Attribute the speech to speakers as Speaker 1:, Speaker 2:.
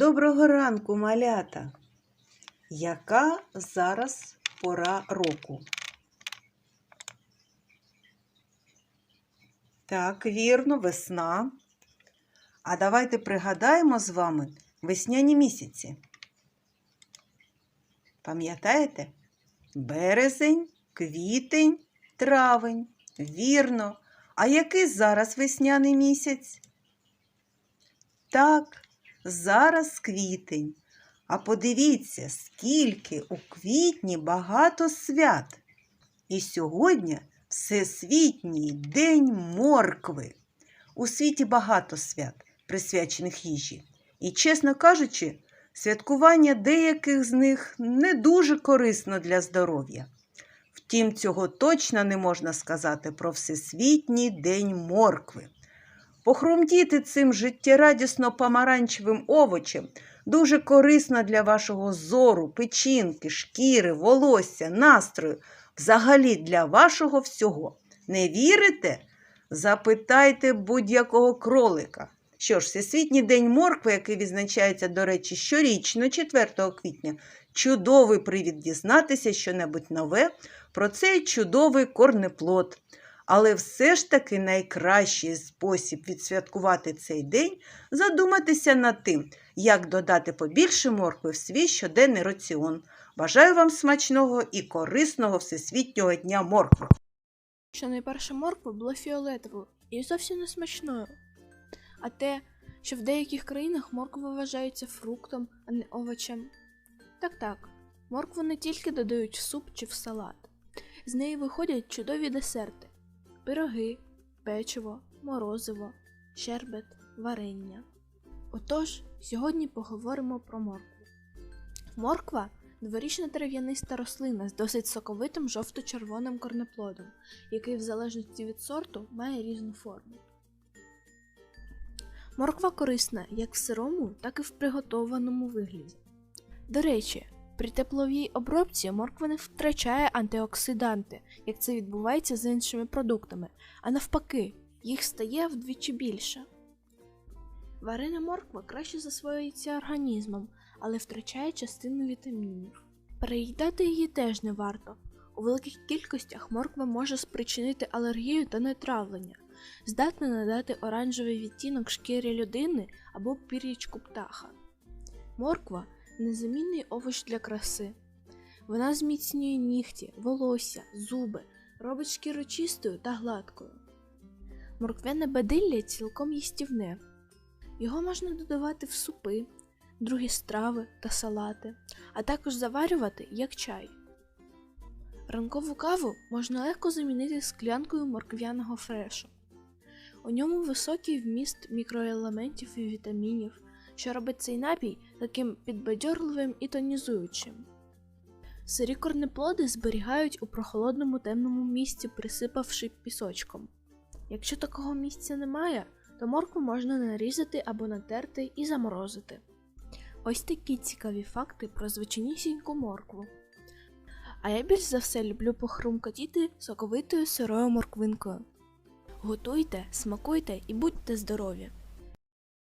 Speaker 1: Доброго ранку, малята. Яка зараз пора року? Так, вірно, весна. А давайте пригадаємо з вами весняні місяці. Пам'ятаєте? Березень, квітень, травень. Вірно. А який зараз весняний місяць? Так, зараз квітень. А подивіться, скільки у квітні багато свят. І сьогодні Всесвітній день моркви. У світі багато свят, присвячених їжі. І, чесно кажучи, святкування деяких з них не дуже корисно для здоров'я. Втім, цього точно не можна сказати про Всесвітній день моркви. Похрумтіти цим життєрадісно помаранчевим овочем дуже корисно для вашого зору, печінки, шкіри, волосся, настрою, взагалі для вашого всього. Не вірите? Запитайте будь-якого кролика. Що ж, Всесвітній день моркви, який відзначається, до речі, щорічно, 4 квітня, чудовий привід дізнатися щонебудь нове про цей чудовий корнеплод. Але все ж таки найкращий спосіб відсвяткувати цей день задуматися над тим, як додати побільше моркви в свій щоденний раціон. Бажаю вам смачного і корисного Всесвітнього дня моркви!
Speaker 2: що найперша морква була фіолетовою і зовсім не смачною. А те, що в деяких країнах морква вважається фруктом, а не овочем. Так так, моркву не тільки додають в суп чи в салат, з неї виходять чудові десерти: пироги, печиво, морозиво, щербет, варення. Отож, сьогодні поговоримо про моркву. Морква дворічна дерев'яниста рослина з досить соковитим жовто-червоним корнеплодом, який в залежності від сорту має різну форму. Морква корисна як в сирому, так і в приготованому вигляді. До речі, при тепловій обробці морква не втрачає антиоксиданти, як це відбувається з іншими продуктами, а навпаки, їх стає вдвічі більше. Варена морква краще засвоюється організмом, але втрачає частину вітамінів. Переїдати її теж не варто. У великих кількостях морква може спричинити алергію та нетравлення, здатна надати оранжевий відтінок шкірі людини або пір'ячку птаха. Морква незамінний овоч для краси. Вона зміцнює нігті, волосся, зуби, робить шкіру чистою та гладкою. Морквяне бадилля цілком їстівне. Його можна додавати в супи, другі страви та салати, а також заварювати як чай. Ранкову каву можна легко замінити склянкою морквяного фрешу. У ньому високий вміст мікроелементів і вітамінів, що робить цей напій таким підбадьорливим і тонізуючим. Сирі корнеплоди зберігають у прохолодному темному місці, присипавши пісочком. Якщо такого місця немає, то моркву можна нарізати або натерти і заморозити. Ось такі цікаві факти про звичайнісіньку моркву. А я більш за все люблю похрумкотіти соковитою сирою морквинкою. Готуйте, смакуйте і будьте здорові!